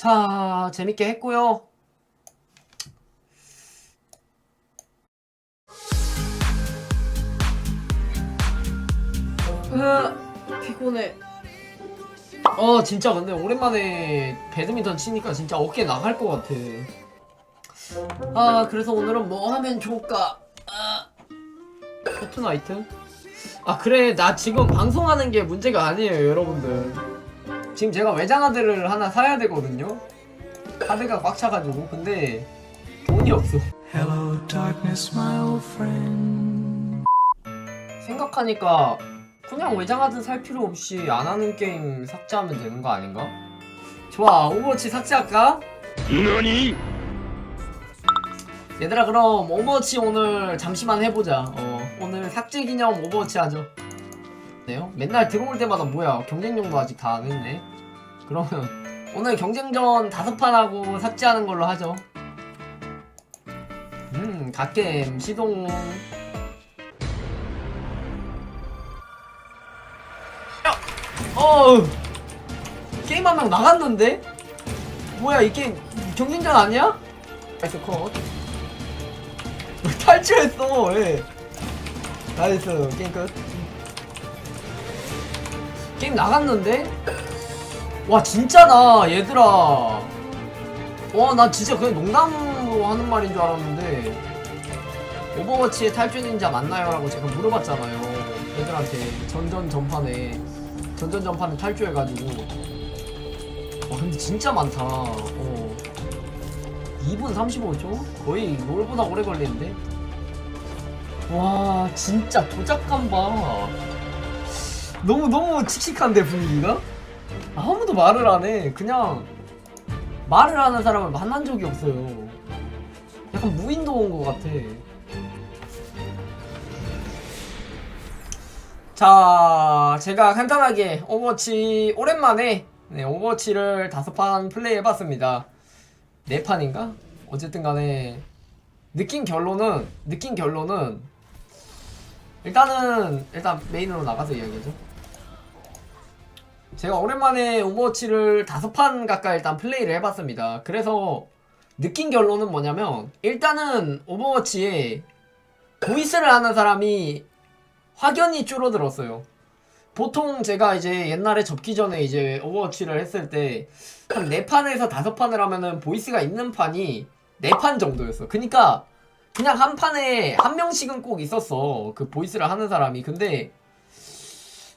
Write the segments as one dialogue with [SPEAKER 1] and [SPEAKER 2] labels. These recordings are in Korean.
[SPEAKER 1] 자, 재밌게 했고요. 으, 피곤해. 어, 진짜 근데 오랜만에 배드민턴 치니까 진짜 어깨 나갈 것 같아. 아, 그래서 오늘은 뭐 하면 좋을까? 아, 포트나이트? 아, 그래. 나 지금 방송하는 게 문제가 아니에요, 여러분들. 지금 제가 외장하드를 하나 사야 되거든요. 카드가 꽉 차가지고 근데 돈이 없어.
[SPEAKER 2] Hello, darkness, my old friend.
[SPEAKER 1] 생각하니까 그냥 외장하드 살 필요 없이 안 하는 게임 삭제하면 되는 거 아닌가? 좋아, 오버워치 삭제할까?
[SPEAKER 3] 너니?
[SPEAKER 1] 얘들아 그럼 오버워치 오늘 잠시만 해보자. 어, 오늘 삭제 기념 오버워치 하죠. 네요? 맨날 들어올 때마다 뭐야 경쟁전도 아직 다 안 했네. 그러면 오늘 경쟁전 다섯 판 하고 삭제하는 걸로 하죠. 음, 갓겜 시동. 어, 게임 한 명 나갔는데? 뭐야 이 게임 경쟁전 아니야? 나이스 컷. 탈출했어 왜 나이스 게임 끝 게임 나갔는데? 와 진짜다 얘들아 와나 진짜 그냥 농담으로 하는 말인 줄 알았는데 오버워치의 탈출 닌자 맞나요? 라고 제가 물어봤잖아요 애들한테 전전 전판에 전전 전판에 탈출해가지고 와 근데 진짜 많다 어. 2분 35초? 거의 롤보다 오래 걸리는데? 와 진짜 도작감 봐 너무 너무 칙칙한데 분위기가? 아무도 말을 안 해 그냥 말을 하는 사람을 만난 적이 없어요 약간 무인도 온 것 같아 자 제가 간단하게 오버워치 오랜만에 네, 오버워치를 다섯 판 플레이 해봤습니다 네 판인가? 어쨌든 간에 느낀 결론은 느낀 결론은 일단은 일단 메인으로 나가서 이야기하죠. 제가 오랜만에 오버워치를 다섯 판 가까이 일단 플레이를 해봤습니다. 그래서 느낀 결론은 뭐냐면 일단은 오버워치에 보이스를 하는 사람이 확연히 줄어들었어요. 보통 제가 이제 옛날에 접기 전에 이제 오버워치를 했을 때한네 판에서 다섯 판을 하면은 보이스가 있는 판이 네판 정도였어. 그니까 그냥 한 판에 한 명씩은 꼭 있었어. 그 보이스를 하는 사람이. 근데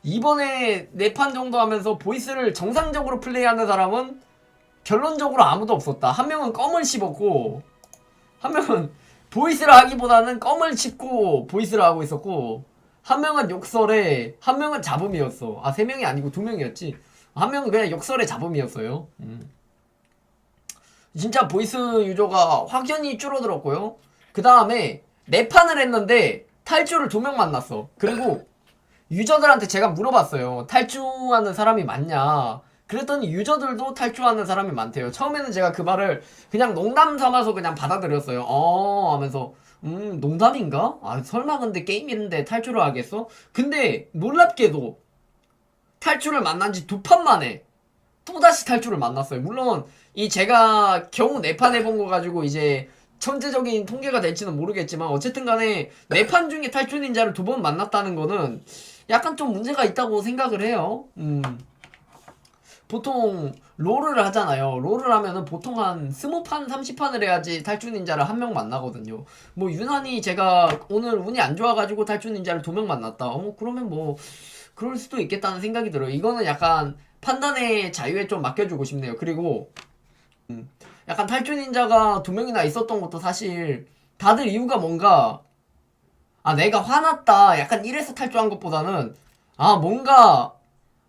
[SPEAKER 1] 이번에 네 판 정도 하면서 보이스를 정상적으로 플레이하는 사람은 결론적으로 아무도 없었다. 한 명은 껌을 씹었고 한 명은 보이스를 하기보다는 껌을 씹고 보이스를 하고 있었고 한 명은 욕설에 한 명은 잡음이었어. 아 세 명이 아니고 두 명이었지. 한 명은 그냥 욕설에 잡음이었어요. 음. 진짜 보이스 유저가 확연히 줄어들었고요. 그 다음에 네 판을 했는데 탈주를 두 명 만났어. 그리고 유저들한테 제가 물어봤어요. 탈주하는 사람이 많냐? 그랬더니 유저들도 탈주하는 사람이 많대요. 처음에는 제가 그 말을 그냥 농담 삼아서 그냥 받아들였어요. 어 하면서 음 농담인가? 아 설마 근데 게임인데 탈주를 하겠어? 근데 놀랍게도 탈출을 만난 지 두 판 만에 또다시 탈출을 만났어요. 물론 이 제가 겨우 네 판 해본 거 가지고 이제 천재적인 통계가 될지는 모르겠지만 어쨌든 간에 네 판 중에 탈출 닌자를 두 번 만났다는 거는 약간 좀 문제가 있다고 생각을 해요. 음. 보통 롤을 하잖아요. 롤을 하면은 보통 한 20판, 30판을 해야지 탈출 닌자를 한 명 만나거든요. 뭐 유난히 제가 오늘 운이 안 좋아가지고 탈출 닌자를 두 명 만났다. 어, 그러면 뭐 그럴 수도 있겠다는 생각이 들어요. 이거는 약간 판단의 자유에 좀 맡겨주고 싶네요. 그리고 음, 약간 탈출 닌자가 두 명이나 있었던 것도 사실 다들 이유가 뭔가 아 내가 화났다. 약간 이래서 탈주한 것보다는 아 뭔가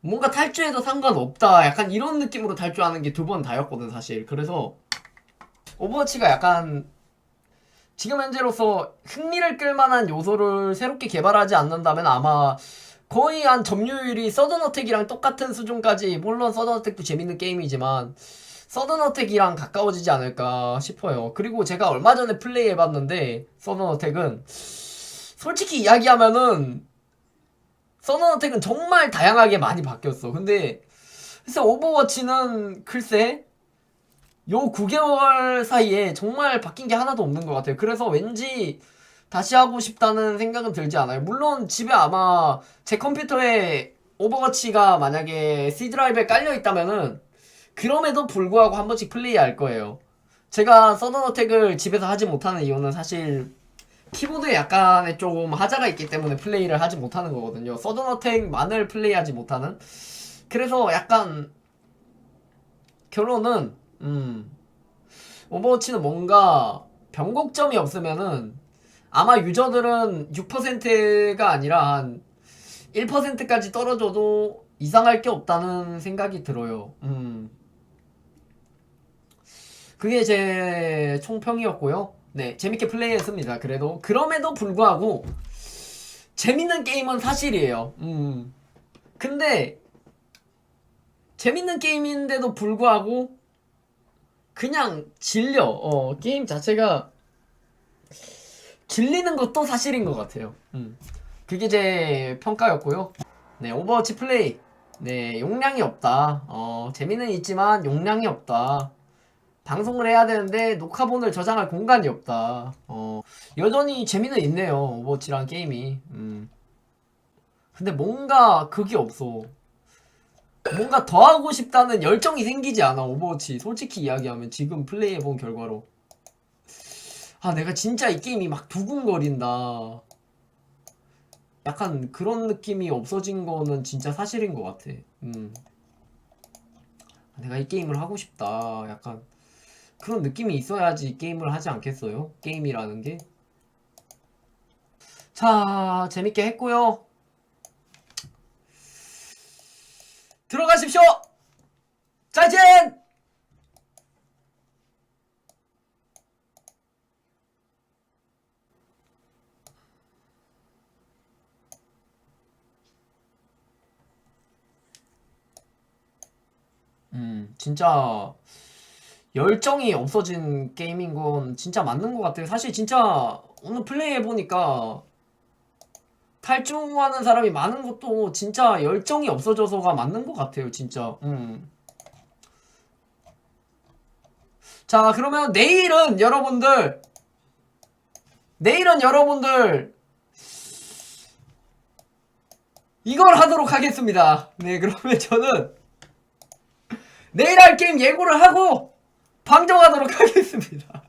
[SPEAKER 1] 뭔가 탈주해도 상관없다. 약간 이런 느낌으로 탈주하는 게 두 번 다였거든 사실. 그래서 오버워치가 약간 지금 현재로서 흥미를 끌만한 요소를 새롭게 개발하지 않는다면 아마 거의 한 점유율이 서든어택이랑 똑같은 수준까지 물론 서든어택도 재밌는 게임이지만 서든어택이랑 가까워지지 않을까 싶어요. 그리고 제가 얼마 전에 플레이 해봤는데 서든어택은 솔직히 이야기하면은 서든어택은 정말 다양하게 많이 바뀌었어. 근데 글쎄 오버워치는 글쎄 요 9개월 사이에 정말 바뀐 게 하나도 없는 것 같아요. 그래서 왠지 다시 하고 싶다는 생각은 들지 않아요. 물론 집에 아마 제 컴퓨터에 오버워치가 만약에 C 드라이브에 깔려 있다면은 그럼에도 불구하고 한 번씩 플레이할 거예요. 제가 서든 어택을 집에서 하지 못하는 이유는 사실 키보드에 약간의 좀 하자가 있기 때문에 플레이를 하지 못하는 거거든요. 서든 어택만을 플레이하지 못하는. 그래서 약간 결론은 음 오버워치는 뭔가 변곡점이 없으면은 아마 유저들은 6%가 아니라 한 1%까지 떨어져도 이상할 게 없다는 생각이 들어요. 음. 그게 제 총평이었고요. 네, 재밌게 플레이했습니다. 그래도 그럼에도 불구하고 재밌는 게임은 사실이에요. 음. 근데 재밌는 게임인데도 불구하고 그냥 질려. 어, 게임 자체가 질리는 것도 사실인 것 같아요. 음. 그게 제 평가였고요. 네, 오버워치 플레이. 네, 용량이 없다. 어, 재미는 있지만 용량이 없다. 방송을 해야 되는데 녹화본을 저장할 공간이 없다. 어, 여전히 재미는 있네요. 오버워치란 게임이. 음. 근데 뭔가 그게 없어. 뭔가 더 하고 싶다는 열정이 생기지 않아 오버워치 솔직히 이야기하면 지금 플레이해본 결과로 아 내가 진짜 이 게임이 막 두근거린다 약간 그런 느낌이 없어진 거는 진짜 사실인 것 같아 음. 내가 이 게임을 하고 싶다 약간 그런 느낌이 있어야지 이 게임을 하지 않겠어요 게임이라는 게 자 재밌게 했고요 들어가십시오. 짜젠! 음, 진짜 열정이 없어진 게임인 건 진짜 맞는 것 같아요. 사실 진짜 오늘 플레이 해보니까 탈중하는 사람이 많은 것도 진짜 열정이 없어져서가 맞는 것 같아요, 진짜. 음. 자, 그러면 내일은 여러분들, 내일은 여러분들, 이걸 하도록 하겠습니다. 네, 그러면 저는 내일 할 게임 예고를 하고 방정하도록 하겠습니다.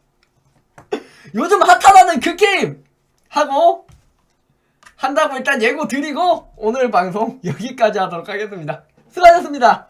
[SPEAKER 1] 요즘 핫하다는 그 게임 하고 한다고 일단 예고 드리고 오늘 방송 여기까지 하도록 하겠습니다. 수고하셨습니다.